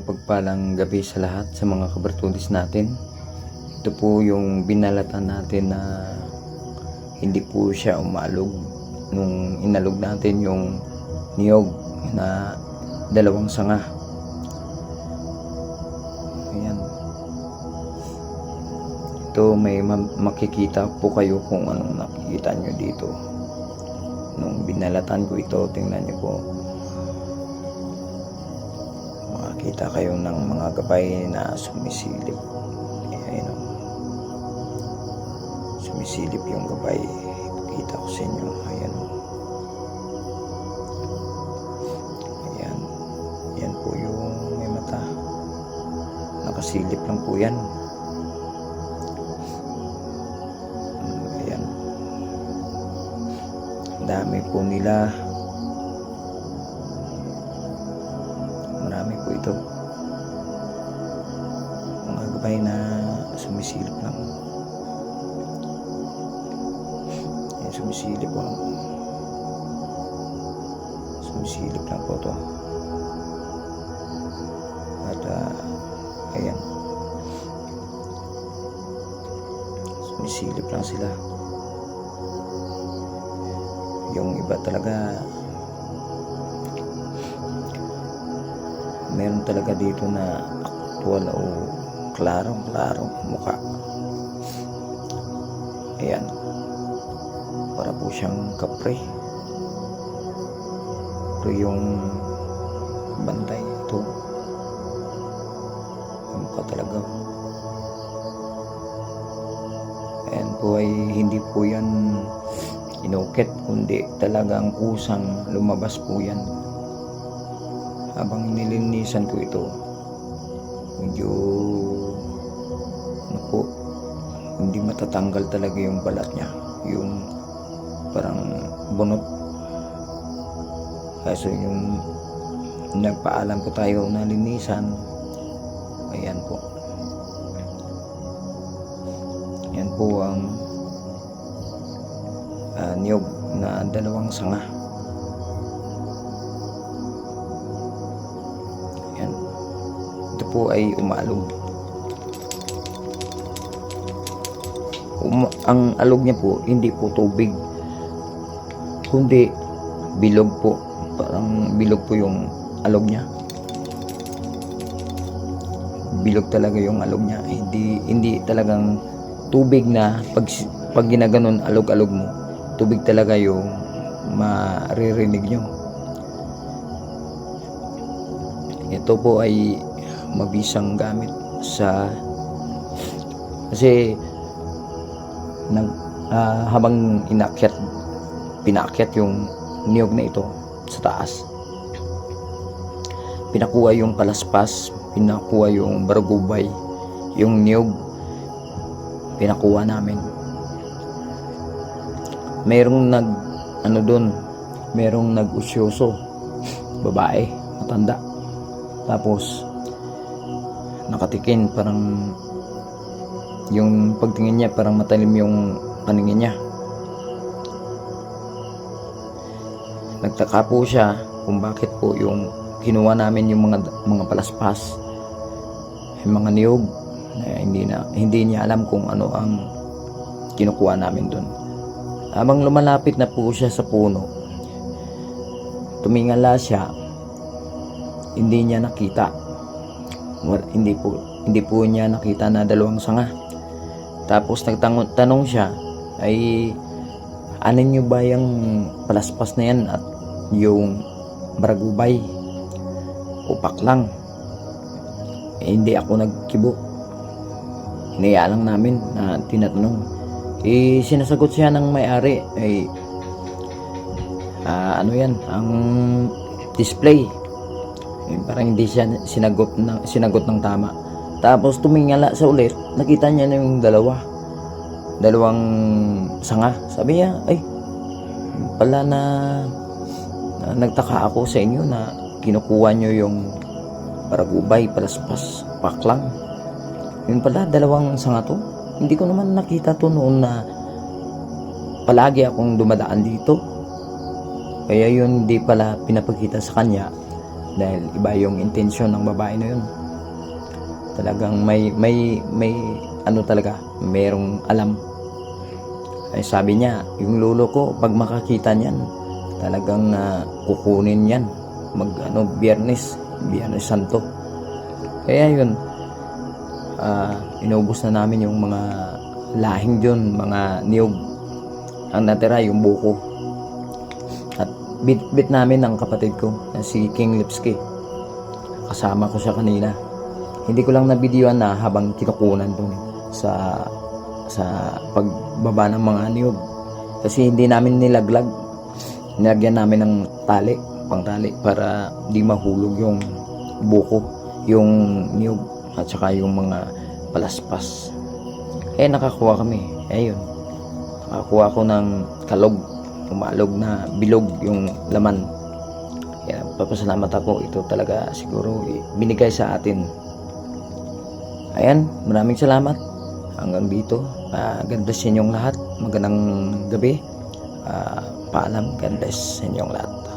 mapagpalang gabi sa lahat sa mga kabartudis natin. Ito po yung binalatan natin na hindi po siya umalog nung inalog natin yung niyog na dalawang sanga. Ayan. Ito may ma- makikita po kayo kung anong nakikita nyo dito. Nung binalatan ko ito, tingnan nyo po makakita kayo ng mga gabay na sumisilip. Ayan o. Sumisilip yung gabay. Kita ko sa inyo. Ayan o. Ayan. Yan po yung may mata. Nakasilip lang po yan. Ayan. Dami po nila marami po ito. Mga gabay na sumisilip lang. Ayan, sumisilip po sumisilip lang po to at ah, ayan. Sumisilip lang sila. Yung iba talaga meron talaga dito na actual o klarong klarong mukha. Ayan. Para po siyang kapre. Ito yung bantay ito. Mukha talaga. Ayan po ay hindi po yan inukit kundi talagang kusang lumabas po yan habang nilinisan ko ito medyo ano po hindi matatanggal talaga yung balat niya. Yung parang bunot. Kaso yung nagpaalam po tayo na linisan ayan po. Yan po ang ah, niyog na dalawang sanga po ay umalog. Um, ang alog niya po, hindi po tubig. Kundi bilog po. Parang bilog po yung alog niya. Bilog talaga yung alog niya. Hindi hindi talagang tubig na pag pag ginaganon alog-alog mo, tubig talaga yung maririnig nyo. ito po ay mabisang gamit sa kasi nag ah, habang inakyat pinakyat yung niyog na ito sa taas pinakuha yung palaspas pinakuha yung baragubay yung niyog pinakuha namin. Merong nag ano doon merong nag-usyoso babae matanda. Tapos nakatikin parang yung pagtingin niya parang matalim yung paningin niya. Nagtaka po siya kung bakit po yung kinuha namin yung mga mga palaspas yung mga niyog na hindi na hindi niya alam kung ano ang kinukuha namin doon. Habang lumalapit na po siya sa puno, tumingala siya hindi niya nakita hindi po hindi po niya nakita na dalawang sanga. Tapos nagtanong tanong siya ay ano niyo ba yung palaspas na yan at yung baragubay? Upak lang. Eh, hindi ako nagkibo. Hinaya lang namin na tinatanong. Eh sinasagot siya ng may-ari ay ah, ano yan? Ang display eh, parang hindi siya sinagot ng, sinagot ng tama. Tapos tumingala sa ulit, nakita niya na yung dalawa. Dalawang sanga. Sabi niya, ay, pala na, na nagtaka ako sa inyo na kinukuha niyo yung baragubay, palaspas, paklang. Yun pala, dalawang sanga to. Hindi ko naman nakita to noon na palagi akong dumadaan dito. Kaya yun hindi pala pinapakita sa kanya dahil iba yung intensyon ng babae na yun. Talagang may may may ano talaga merong alam. Ay sabi niya yung lolo ko pag makakita niyan talagang ah, kukunin yan. Mag ano biyernes biyernes santo. Kaya yun ah, inubos na namin yung mga lahing dyan mga niyog. Ang natira yung buko at bit bit namin ng kapatid ko na si King Lipski kasama ko siya kanina. Hindi ko lang nabidyoan na habang kinukunan dun sa sa pagbaba ng mga niyog. Kasi hindi namin nilaglag. Nilagyan namin ng tali pang tali para di mahulog yung buko yung niyog at saka yung mga palaspas. Eh nakakuha kami. Ayun nakakuha ko ng kalog umalog na bilog yung laman. Kaya papasalamat ako. Ito talaga siguro binigay sa atin. Ayan maraming salamat. Hanggang dito. Uh, God bless inyong lahat. Magandang gabi. Ah, paalam. God bless inyong lahat